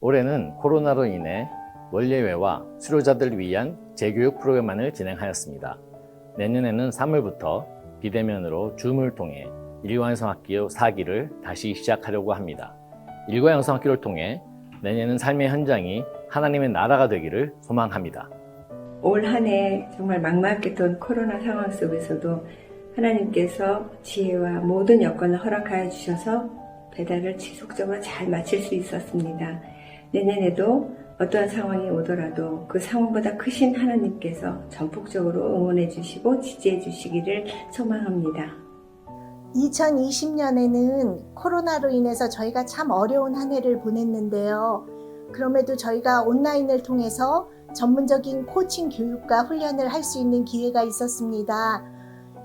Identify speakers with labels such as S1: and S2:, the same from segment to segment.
S1: 올해는 코로나로 인해 원예외와 수료자들을 위한 재교육 프로그램만을 진행하였습니다. 내년에는 3월부터 비대면으로 줌을 통해 일과영성학교 4기를 다시 시작하려고 합니다. 일과영성학교를 통해 내년은 삶의 현장이 하나님의 나라가 되기를 소망합니다.
S2: 올 한 해 정말 막막했던 코로나 상황 속에서도 하나님께서 지혜와 모든 여건을 허락하여 주셔서 배달을 지속적으로 잘 마칠 수 있었습니다. 내년에도 어떠한 상황이 오더라도 그 상황보다 크신 하나님께서 전폭적으로 응원해 주시고 지지해 주시기를 소망합니다.
S3: 2020년에는 코로나로 인해서 저희가 참 어려운 한 해를 보냈는데요. 그럼에도 저희가 온라인을 통해서 전문적인 코칭 교육과 훈련을 할 수 있는 기회가 있었습니다.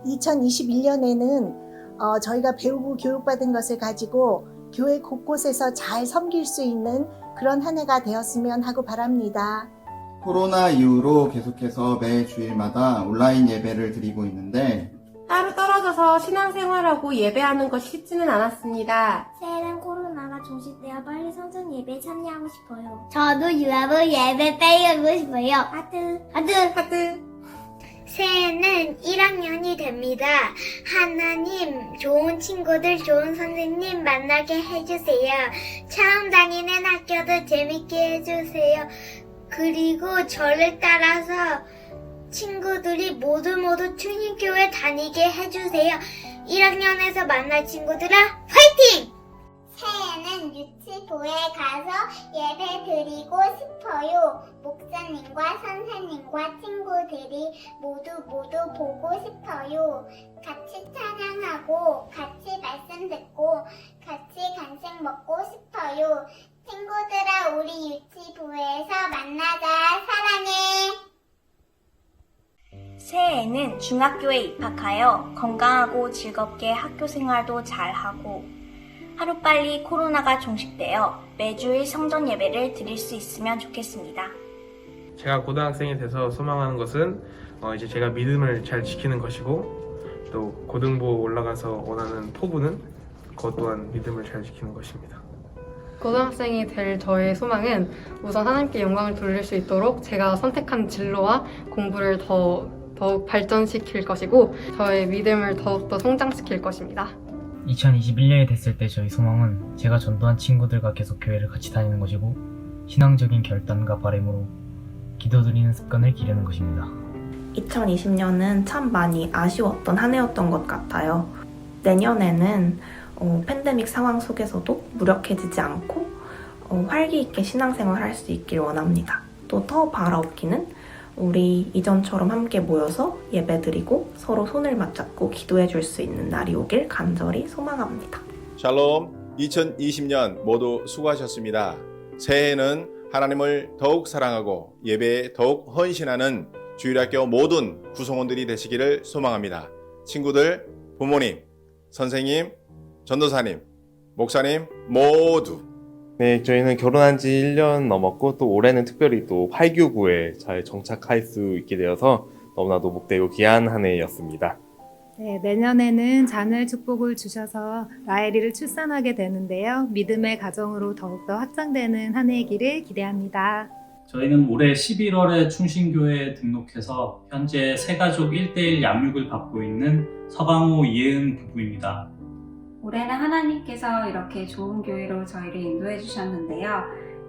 S3: 2021년에는 어, 저희가 배우고 교육받은 것을 가지고 교회 곳곳에서 잘 섬길 수 있는 그런 한 해가 되었으면 하고 바랍니다.
S4: 코로나 이후로 계속해서 매 주일마다 온라인 예배를 드리고 있는데
S5: 따로 떨어져서 신앙생활하고 예배하는 것이 쉽지는 않았습니다.
S6: 새해는 코로나가 종식되어 빨리 성전 예배에 참여하고 싶어요. 저도 유아부 예배 빼고 싶어요. 하트, 하트,
S5: 하트.
S6: 새해는 1학년이 됩니다. 하나님, 좋은 친구들, 좋은 선생님 만나게 해주세요. 처음 다니는 학교도 재밌게 해주세요. 그리고 저를 따라서 친구들이 모두 모두 튜닝교회 다니게 해주세요. 1학년에서 만날 친구들아, 화이팅! 유치부에 가서 예배 드리고 싶어요. 목사님과 선생님과 친구들이 모두 모두 보고 싶어요. 같이 찬양하고, 같이 말씀 듣고, 같이 간식 먹고 싶어요. 친구들아, 우리 유치부에서 만나자. 사랑해.
S7: 새해에는 중학교에 입학하여 건강하고 즐겁게 학교 생활도 잘하고 하루빨리 코로나가 종식되어 매주일 성전 예배를 드릴 수 있으면 좋겠습니다.
S8: 제가 고등학생이 돼서 소망하는 것은 어, 이제 제가 믿음을 잘 지키는 것이고 또 고등부 올라가서 원하는 포부는 그것 또한 믿음을 잘 지키는 것입니다.
S9: 고등학생이 될 저의 소망은 우선 하나님께 영광을 돌릴 수 있도록 제가 선택한 진로와 공부를 더, 더욱 발전시킬 것이고 저의 믿음을 더욱더 성장시킬 것입니다.
S10: 2021년이 됐을 때 저희 소망은 제가 전도한 친구들과 계속 교회를 같이 다니는 것이고 신앙적인 결단과 바램으로 기도드리는 습관을 기르는 것입니다.
S11: 2020년은 참 많이 아쉬웠던 한 해였던 것 같아요. 내년에는 어, 팬데믹 상황 속에서도 무력해지지 않고 어, 활기 있게 신앙생활 할 수 있길 원합니다. 또 더 바라옵기는 우리 이전처럼 함께 모여서 예배드리고 서로 손을 맞잡고 기도해 줄 수 있는 날이 오길 간절히 소망합니다.
S12: 샬롬 2020년 모두 수고하셨습니다. 새해에는 하나님을 더욱 사랑하고 예배에 더욱 헌신하는 주일학교 모든 구성원들이 되시기를 소망합니다. 친구들, 부모님, 선생님, 전도사님, 목사님 모두
S13: 네, 저희는 결혼한 지 1년 넘었고 또 올해는 특별히 또 8교구에 잘 정착할 수 있게 되어서 너무나도 목대고 귀한 한 해였습니다.
S14: 네, 내년에는 장을 축복을 주셔서 라엘이를 출산하게 되는데요. 믿음의 가정으로 더욱더 확장되는 한 해의 길을 기대합니다.
S15: 저희는 올해 11월에 충신교회에 등록해서 현재 세가족 1대1 양육을 받고 있는 서강호 이혜은 부부입니다.
S16: 올해는 하나님께서 이렇게 좋은 교회로 저희를 인도해 주셨는데요.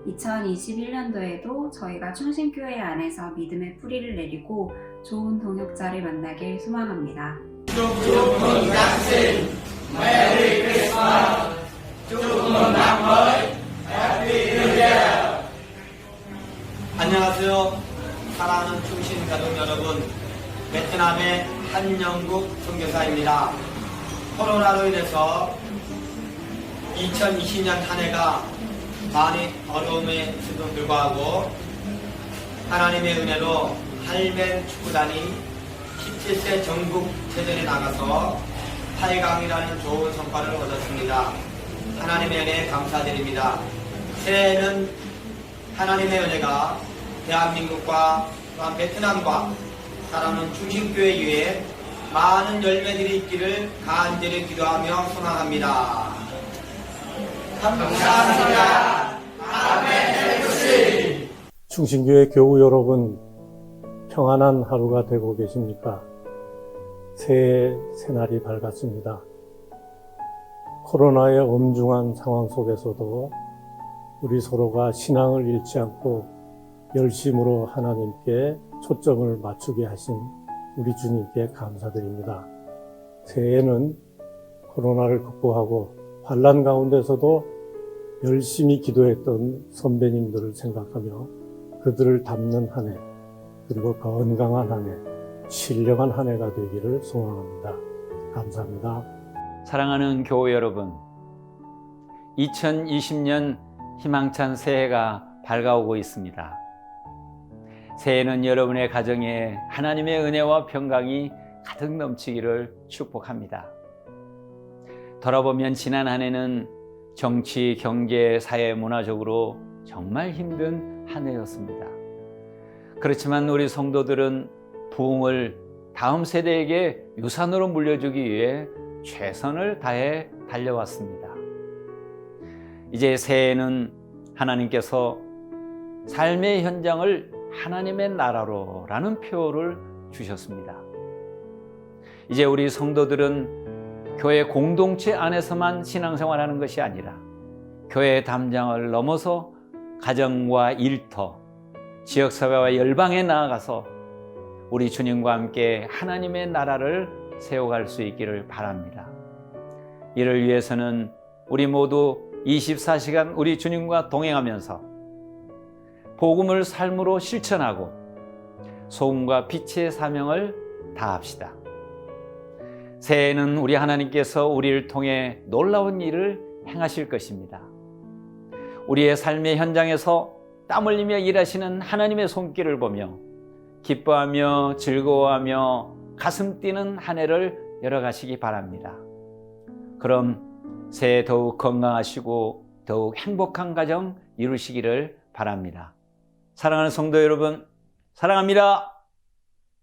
S16: 2021년도에도 저희가 충신교회 안에서 믿음의 뿌리를 내리고 좋은 동역자를 만나길 소망합니다.
S17: Christmas. Chúc mừng năm mới. Happy New Year.
S18: 안녕하세요. 사랑하는 충신 가족 여러분. 베트남의 한영국 선교사입니다. 코로나로 인해서 2020년 한 해가 많이 어려움에 있음에도 불구하고 하나님의 은혜로 할맨 축구단이 17세 전국 대전에 나가서 8강이라는 좋은 성과를 얻었습니다. 하나님의 은혜에 감사드립니다. 새해에는 하나님의 은혜가 대한민국과 베트남과 사랑하는 중심교회 위에 많은 열매들이 있기를 간절히 기도하며 소망합니다. 감사합니다. 아멘.
S19: 충신교회 교우 여러분, 평안한 하루가 되고 계십니까? 새해 새날이 밝았습니다. 코로나의 엄중한 상황 속에서도 우리 서로가 신앙을 잃지 않고 열심으로 하나님께 초점을 맞추게 하신 우리 주님께 감사드립니다. 새해에는 코로나를 극복하고 환란 가운데서도 열심히 기도했던 선배님들을 생각하며 그들을 담는 한 해, 그리고 건강한 한 해, 신령한 한 해가 되기를 소망합니다. 감사합니다.
S20: 사랑하는 교우 여러분, 2020년 희망찬 새해가 밝아오고 있습니다. 새해는 여러분의 가정에 하나님의 은혜와 평강이 가득 넘치기를 축복합니다. 돌아보면 지난 한 해는 정치, 경제, 사회, 문화적으로 정말 힘든 한 해였습니다. 그렇지만 우리 성도들은 부흥을 다음 세대에게 유산으로 물려주기 위해 최선을 다해 달려왔습니다. 이제 새해에는 하나님께서 삶의 현장을 하나님의 나라로 라는 표를 주셨습니다. 이제 우리 성도들은 교회 공동체 안에서만 신앙생활하는 것이 아니라 교회 담장을 넘어서 가정과 일터, 지역사회와 열방에 나아가서 우리 주님과 함께 하나님의 나라를 세워갈 수 있기를 바랍니다. 이를 위해서는 우리 모두 24시간 우리 주님과 동행하면서 복음을 삶으로 실천하고 소금과 빛의 사명을 다합시다. 새해에는 우리 하나님께서 우리를 통해 놀라운 일을 행하실 것입니다. 우리의 삶의 현장에서 땀 흘리며 일하시는 하나님의 손길을 보며 기뻐하며 즐거워하며 가슴 뛰는 한 해를 열어가시기 바랍니다. 그럼 새해 더욱 건강하시고 더욱 행복한 가정 이루시기를 바랍니다. 사랑하는 성도 여러분, 사랑합니다.